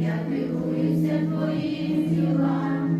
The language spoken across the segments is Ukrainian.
я дивуюся твоїм ділам,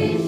Amen.